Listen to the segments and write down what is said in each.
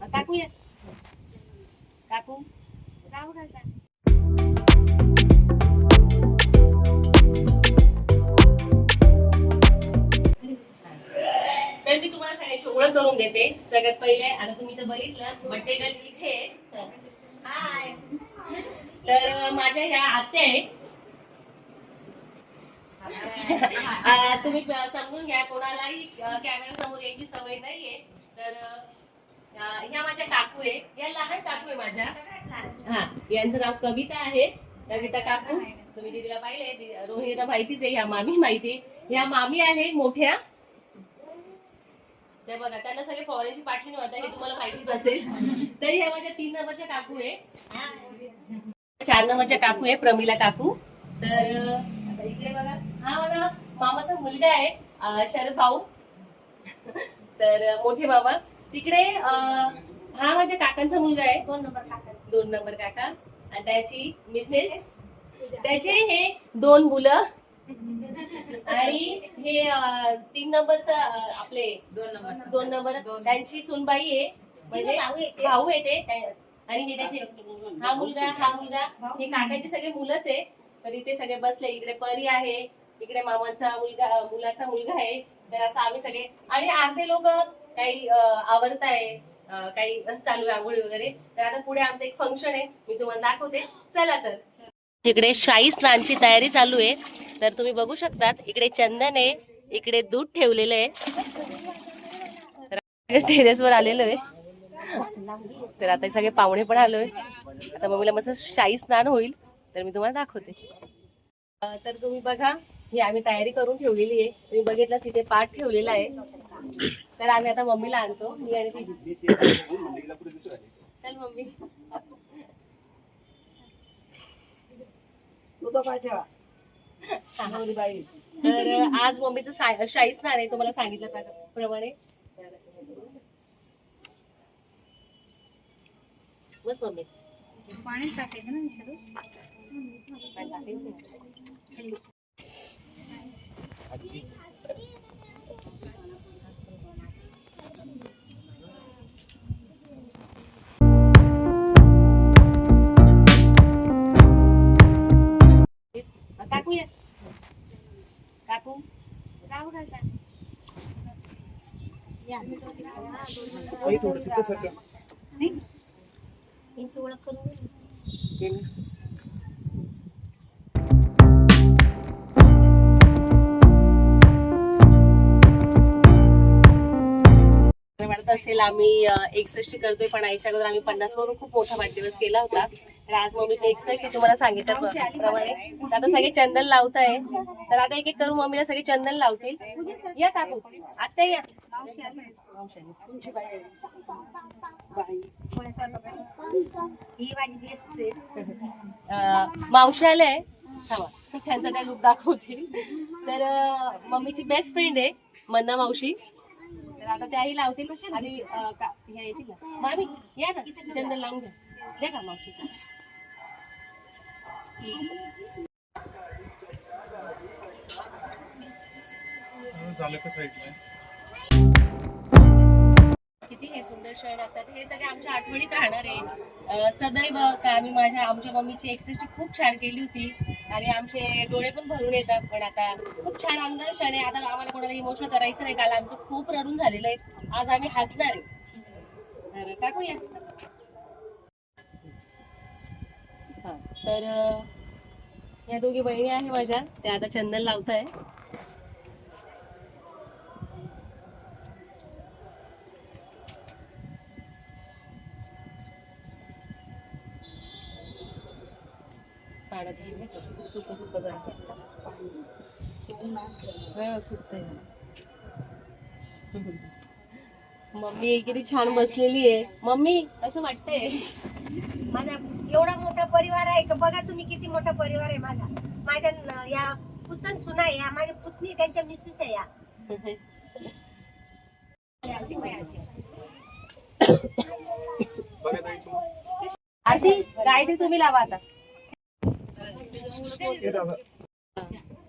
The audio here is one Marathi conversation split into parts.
काकू या काकू तर मी तुम्हाला सगळ्यांची ओळख करून देते. सगळ्यात पहिले आता तुम्ही तर बघितलं बड्डे गर्ल इथे. हाय तर माझ्या ह्या आत्या आहे आ, तुम्ही समजून घ्या. कोणालाही कॅमेरा समोर यायची सवय नाहीये. तर ह्या माझ्या काकू आहे या लहान काकू आहे माझ्या हा यांचं नाव कविता आहे. कविता काकू तुम्ही दीदीला पाहिले रोहिणीला माहितीच आहे ह्या मामी माहिती. ह्या मामी आहे मोठ्या. ते बघा त्यांना सगळे फॉरेनची पाठली नव्हता हे तुम्हाला माहितीच असेल. तर ह्या माझ्या तीन नंबरच्या काकू आहे चार नंबरच्या काकू आहे प्रमिला काकू. तर आता इकडे बघा. हा माझा मामाचा मुलगा आहे शरद भाऊ. तर मोठे बाबा तिकडे हा माझ्या काकांचा मुलगा आहे. दोन नंबर काका. दोन नंबर काका. आणि त्याची मिसेस. त्याचे हे दोन मुलं. आणि हे तीन नंबरचा आपले दोन नंबर दोन नंबर. त्यांची सुनबाई आहे. म्हणजे भाऊ आहे ते. त्या- आणि हे त्याचे हा मुलगा हा मुलगा. हे काकाचे सगळे मुलंच आहे. तर इथे सगळे बसले. इकडे परी आहे. इकडे मामाचा मुलगा मुलाचा मुलगा आहे. तर असं आम्ही सगळे. आणि अर्धे लोक काही आवडत आहे काही चालू आहे आंघोळी वगैरे तर आता पुढे आमचं एक फंक्शन आहे. मी तुम्हाला दाखवते. चला तर. इकडे शाही स्नानची तयारी चालू आहे. तर तुम्ही बघू शकतात इकडे चंदन आहे इकडे दूध ठेवलेलं आहे. टेरेसवर आलेलो आहे. तर आता सगळे पाहुणे पण आलोय. आता मम्मीला मस्त शाही स्नान होईल. तर मी तुम्हाला दाखवते. तर तुम्ही बघा ही आम्ही तयारी करून ठेवलेली आहे. तुम्ही बघितलंच इथे पाठ ठेवलेला आहे. तर आम्ही आता मम्मीला आणतो. मी आणि ती. चल मम्मी. तुझा पाय ठेवा. तर आज मम्मीचं शा- शाही स्नान आहे तुम्हाला सांगितलं त्याप्रमाणे बस मम्मी. पाणी टाकायचं ना विचारू पण टाकायचं. थोडं तिथं ओळख करून वाटत असेल आम्ही एकसष्टी करतोय पण आईच्या अगोदर आम्ही पन्नास वरून खूप मोठा वाढदिवस केला होता. तर आज मम्मीची एकसष्टी तुम्हाला सांगितल्याप्रमाणे तर आता सगळे चंदन लावत आहे तर आता एक एक करून मम्मीला सगळे चंदन लावतील. या काकू आता या. तुमची बाई आहे. बाई. ही माझी बेस्ट मावशी आले थांबा. त्यांचा काय लुक दाखवतील तर मम्मीची बेस्ट फ्रेंड आहे मन्ना मावशी. तर आता त्याही लावतील आणि अं, का- ह्या येतील ना. मामी या ना. चंदन लावून घ्या. द्या का मावशी? झालं का साईडला किती हे सुंदर क्षण असतात. हे सगळे आमच्या आठवणीत राहणार आहे. सदैव का आम्ही माझ्या आमच्या मम्मीची एकसष्टी खूप छान केली होती. आणि आमचे डोळे पण भरून येतात पण आता खूप छान आनंद क्षण आहे. आता आम्हाला कोणाला इमोशनल करायचं नाही काल आमचं खूप रडून झालेलं आहे. आज आम्ही हसणार आहे. तर हा, तर या दोघी बहिणी आहे माझ्या. त्या आता चंदन लावत आहे पाण्याचं सुक सुक सुकतंय मम्मी किती छान बसलेली आहे. मम्मी असं वाटतंय. माझा एवढा मोठा परिवार आहे का? बघा तुम्ही किती मोठा परिवार आहे माझा. माझ्या या पुतण सुना आहे या माझ्या पुतणी त्यांच्या मिसेस आहे या. आधी काय ते तुम्ही लावा आता.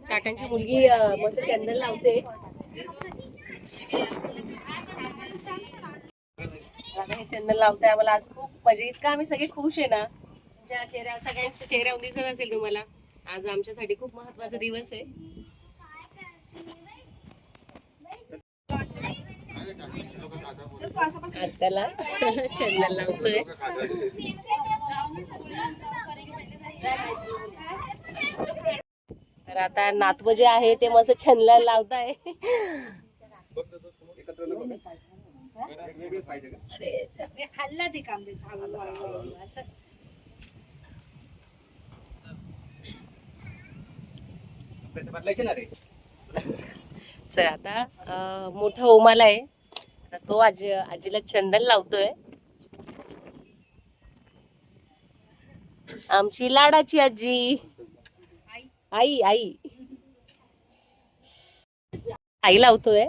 काकांची मुलगी मस्त चंदन लावते. हे चंदन लावते आम्हाला आज खूप म्हणजे इतकं आम्ही सगळे खुश आहे ना? तुमच्या चेहऱ्या सगळ्यांच्या चेहऱ्यावर दिसत असेल तुम्हाला. आज आमच्यासाठी खूप महत्त्वाचा दिवस आहे. आज त्याला चंदन लावतोय. तर आता नातवं जे आहे ते मस्त छंदला लावताय. खाल्ला ते काम ते असं. बदलायचे ना रे. चल आता मोठा ओमाला आहे. तो आजी आजीला चंदन लावतोय. आमची लाडाची आजी. आई आई. आई लावतोय.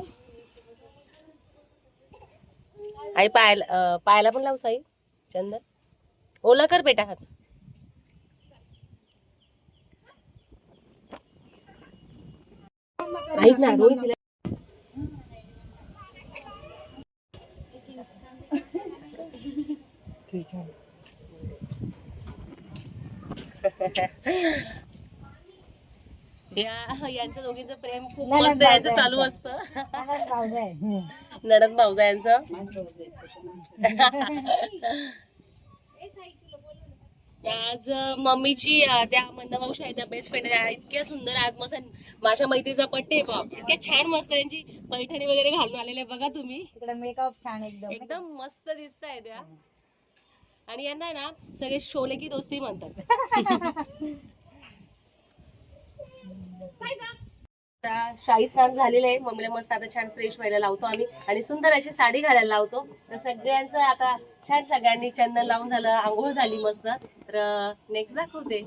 आई पायाला अं, पायाला पण लावस आई चंदन. ओला कर बेटा हात. ऐक ना रोहित तिला ठीक आहे. या यांचं दोघींचं प्रेम खूप मस्त यांचं चालू असतं. नडद भाऊजा यांचं. आज अं, मम्मीची अं, त्या मंदा मावशी आहे त्या बेस्ट फ्रेंड त्या इतक्या सुंदर आज मस्त माझ्या मैत्रीचा बड्डे बाप. इतक्या छान मस्त त्यांची पैठणी वगैरे घालून आलेले बघा तुम्ही. तिकडे मेकअप छान एकदम. एकदम मस्त दिसत आहे त्या. आणि यांना ना सगळे शोले की दोस्ती म्हणतात. शाही स्नान झालेलं आहे. मम्मीला मस्त आता छान फ्रेश व्हायला लावतो आम्ही. आणि सुंदर अशी साडी घालायला लावतो. तर सगळ्यांचं आता छान सगळ्यांनी चंदन लावून झालं आंघोळ झाली मस्त. तर नेक्स्ट दाखवते.